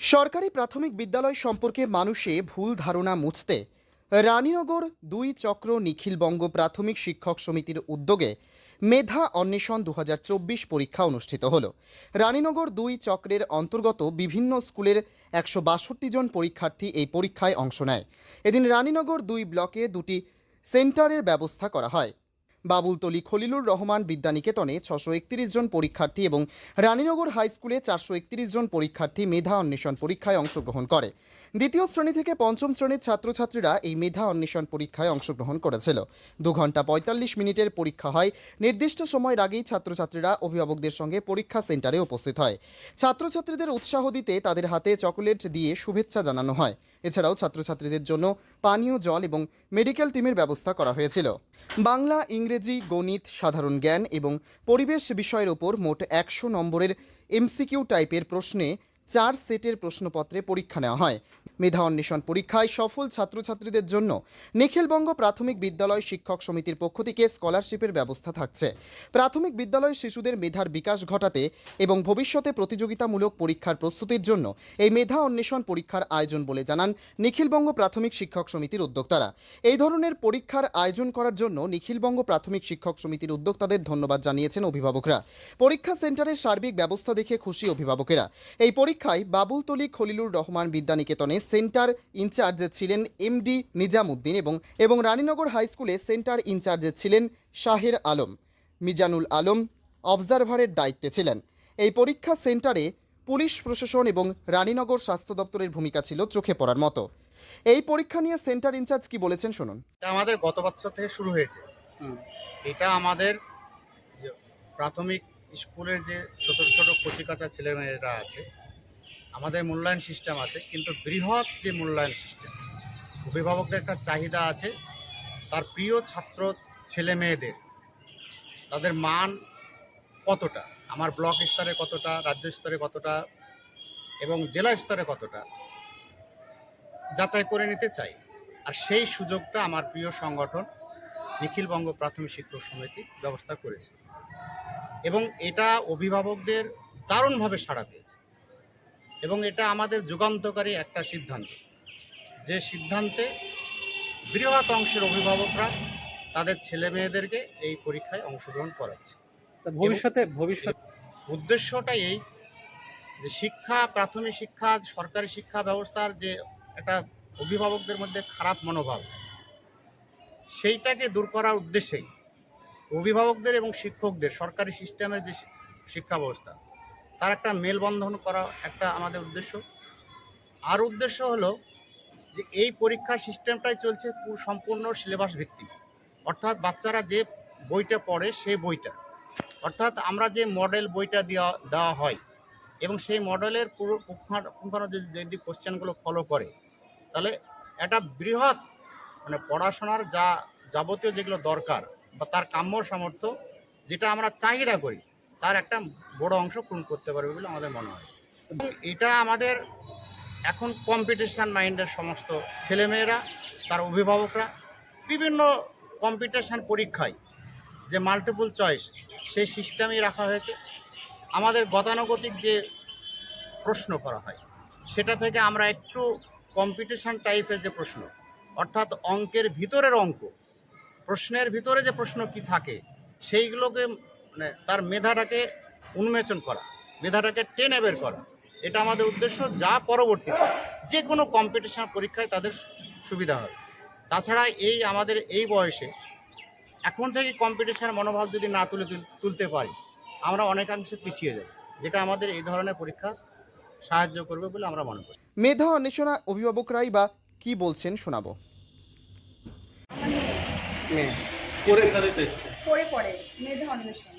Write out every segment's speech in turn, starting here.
সরকারি প্রাথমিক বিদ্যালয় সম্পর্কে মানুষে ভুল ধারণা মুছতে রানীনগর দুই চক্র নিখিলবঙ্গ প্রাথমিক শিক্ষক সমিতির উদ্যোগে মেধা অন্বেষণ দু হাজার চব্বিশ পরীক্ষা অনুষ্ঠিত হল। রানীনগর দুই চক্রের অন্তর্গত বিভিন্ন স্কুলের একশো বাষট্টি জন পরীক্ষার্থী এই পরীক্ষায় অংশ নেয়। এদিন রানীনগর দুই ব্লকে দুটি সেন্টারের ব্যবস্থা করা হয়। বাবুলতলি খলিলুর রহমান বিদ্যানিকেতনে ছশো একত্রিশ জন পরীক্ষার্থী এবং রানীনগর হাই স্কুলে চারশো একত্রিশ জন পরীক্ষার্থী মেধা অন্বেষণ পরীক্ষায় অংশগ্রহণ করে। দ্বিতীয় শ্রেণি থেকে পঞ্চম শ্রেণির ছাত্রছাত্রীরা এই মেধা অন্বেষণ পরীক্ষায় অংশগ্রহণ করেছিল। দু ঘণ্টা পঁয়তাল্লিশ মিনিটের পরীক্ষা হয়। নির্দিষ্ট সময়ের আগেই ছাত্রছাত্রীরা অভিভাবকদের সঙ্গে পরীক্ষা সেন্টারে উপস্থিত হয়। ছাত্রছাত্রীদের উৎসাহ দিতে তাদের হাতে চকোলেট দিয়ে শুভেচ্ছা জানানো হয়। এছাড়াও ছাত্রছাত্রীদের জন্য পানীয়, জল এবং মেডিকেল টিমের ব্যবস্থা করা হয়েছিল। বাংলা, ইংরেজি, গণিত, সাধারণ জ্ঞান এবং পরিবেশ বিষয়ের ওপর মোট একশো নম্বরের এমসিকিউ টাইপের প্রশ্নে চার সেটের প্রশ্নপত্রে পরীক্ষা নেওয়া হয়। মেধা অন্বেষণ পরীক্ষায় সফল ছাত্রছাত্রীদের জন্য নিখিলবঙ্গ প্রাথমিক বিদ্যালয় শিক্ষক সমিতির পক্ষ থেকে স্কলারশিপের ব্যবস্থা থাকছে। প্রাথমিক বিদ্যালয় শিশুদের মেধার বিকাশ ঘটাতে এবং ভবিষ্যতে প্রতিযোগিতামূলক পরীক্ষার প্রস্তুতির জন্য এই মেধা অন্বেষণ পরীক্ষার আয়োজন বলে জানান নিখিলবঙ্গ প্রাথমিক শিক্ষক সমিতির উদ্যোক্তারা। এই ধরনের পরীক্ষার আয়োজন করার জন্য নিখিলবঙ্গ প্রাথমিক শিক্ষক সমিতির উদ্যোক্তাদের ধন্যবাদ জানিয়েছেন অভিভাবকরা। পরীক্ষা সেন্টারের সার্বিক ব্যবস্থা দেখে খুশি অভিভাবকেরা। এই পরীক্ষায় বাবুলতলি খলিলুর রহমান বিদ্যানিকেতনে সেন্টার ইনচার্জ ছিলেন এমডি নিজামুদ্দিন এবং এবং রানীনগর হাই স্কুলে সেন্টার ইনচার্জে ছিলেন শাহের আলম। মিজানুল আলম অবজারভারের দায়িত্বে ছিলেন। এই পরীক্ষা সেন্টারে পুলিশ প্রশাসন এবং রানীনগর স্বাস্থ্য দপ্তরের ভূমিকা ছিল চোখে পড়ার মতো। এই পরীক্ষা নিয়ে সেন্টার ইনচার্জ কি বলেছেন শুনুন। আমাদের গত বছর থেকে শুরু হয়েছে। এটা আমাদের প্রাথমিক স্কুলের যে ছোট ছোট কচিকাচা ছেলেমেয়েরা আছে আমাদের মূল্যায়ন সিস্টেম আছে, কিন্তু বৃহৎ যে মূল্যায়ন সিস্টেম অভিভাবকদের একটা চাহিদা আছে, তার প্রিয় ছাত্র ছেলে মেয়েদের, তাদের মান কতটা, আমার ব্লক স্তরে কতটা, রাজ্য স্তরে কতটা, এবং জেলা স্তরে কতটা, যাচাই করে নিতে চাই। আর সেই সুযোগটা আমার প্রিয় সংগঠন নিখিলবঙ্গ প্রাথমিক শিক্ষক সমিতি ব্যবস্থা করেছে। এবং এটা অভিভাবকদের দারুণভাবে সাড়া পেয়েছে। এবং এটা আমাদের যুগান্তকারী একটা সিদ্ধান্ত। যে সিদ্ধান্তে বৃহৎ অংশের অভিভাবকরা তাদের ছেলে মেয়েদেরকে এই পরীক্ষায় অংশগ্রহণ করাচ্ছে। তা ভবিষ্যতে ভবিষ্যৎ উদ্দেশ্যটা এই যে শিক্ষা প্রাথমিক শিক্ষা সরকারি শিক্ষা ব্যবস্থার যে একটা অভিভাবকদের মধ্যে খারাপ মনোভাব সেইটাকে দূর করার উদ্দেশ্যেই অভিভাবকদের এবং শিক্ষকদের সরকারি সিস্টেমের যে শিক্ষা ব্যবস্থা তার একটা মেলবন্ধন করা একটা আমাদের উদ্দেশ্য। আর উদ্দেশ্য হলো যে এই পরীক্ষার সিস্টেমটাই চলছে পুরো সম্পূর্ণ সিলেবাস ভিত্তিক। অর্থাৎ বাচ্চারা যে বইটা পড়ে সেই বইটা। অর্থাৎ আমরা যে মডেল বইটা দেওয়া দেওয়া হয় এবং সেই মডেলের পুরো পুঙ্খানু যদি কোশ্চেনগুলো ফলো করে, তাহলে একটা বৃহৎ মানে পড়াশোনার যা যাবতীয় যেগুলো দরকার বা তার কাম্য সামর্থ্য, যেটা আমরা চাহিদা করি তার একটা বড় অংশ পূরণ করতে পারবে বলে আমাদের মনে হয়। এটা আমাদের এখন কম্পিটিশান মাইন্ডের সমস্ত ছেলেমেয়েরা, তার অভিভাবকরা বিভিন্ন কম্পিটিশান পরীক্ষায় যে মাল্টিপল চয়েস সেই সিস্টেমই রাখা হয়েছে। আমাদের গতানুগতিক যে প্রশ্ন করা হয়, সেটা থেকে আমরা একটু কম্পিটিশান টাইপের যে প্রশ্ন, অর্থাৎ অঙ্কের ভিতরের অঙ্ক, প্রশ্নের ভিতরে যে প্রশ্ন কি থাকে, সেইগুলোকে মানে তার মেধাটাকে উন্মোচন করা মেধাটাকে টেনে বের করা। এটা আমাদের উদ্দেশ্য যা পরবর্তীতে যে কোনো কম্পিটিশন পরীক্ষায় তাদের সুবিধা হবে। তাছাড়া এই আমাদের এই বয়সে এখন থেকে কম্পিটিশন মনোভাব যদি না তুলে তুলতে পারি আমরা অনেকাংশে পিছিয়ে যাব যেটা আমাদের এই ধরনের পরীক্ষা সাহায্য করবে বলে আমরা মনে করি। মেধা অন্বেষণা অভিভাবকরাই বা কি বলছেন শোনাবো। মেয়ে। পরীক্ষা দিতে এসছে। পড়ে পড়ে মেধা অন্বেষণ।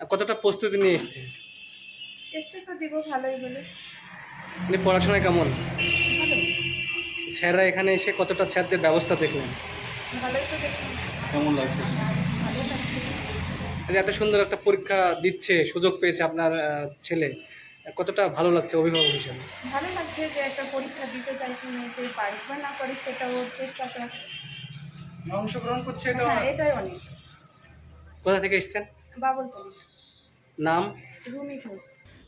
কতটা প্রস্তুতি নিয়ে এসছে চেষ্টা তো দিব ভালোই বলে। মানে পড়াশোনায় কেমন? ভালো। স্যাররা এখানে এসে কতটা স্যারদের ব্যবস্থা দেখলেন? দেখুন কেমন লাগছে? ভালো লাগছে। যে এত সুন্দর একটা পরীক্ষা দিচ্ছে সুযোগ পেয়েছে আপনার ছেলে। কতটা ভালো লাগছে অভিভাবক হিসেবে? ভালো লাগছে যে একটা পরীক্ষা দিতে চাইছে মেয়েকে পারুক বা না পারুক সেটা ওর চেষ্টাতে আছে। অংশগ্রহণ করছে হ্যাঁ এটাই অনেক। কোথা থেকে এসছেন? বাবল করি নাম?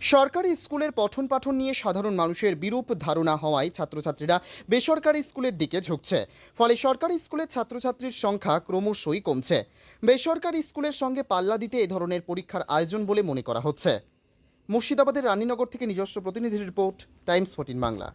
সরকারি স্কুলের পঠন পাঠন নিয়ে সাধারণ মানুষের বিরূপ ধারণা হওয়ায় ছাত্রছাত্রীরা বেসরকারি স্কুলের দিকে ঝুঁকছে। ফলে সরকারি স্কুলের ছাত্রছাত্রীর সংখ্যা ক্রমশই কমছে। বেসরকারি স্কুলের সঙ্গে পাল্লা দিতে এ ধরনের পরীক্ষার আয়োজন বলে মনে করা হচ্ছে। মুর্শিদাবাদের রানীনগর থেকে নিজস্ব প্রতিনিধির রিপোর্ট টাইমস ফোর্টিন বাংলা।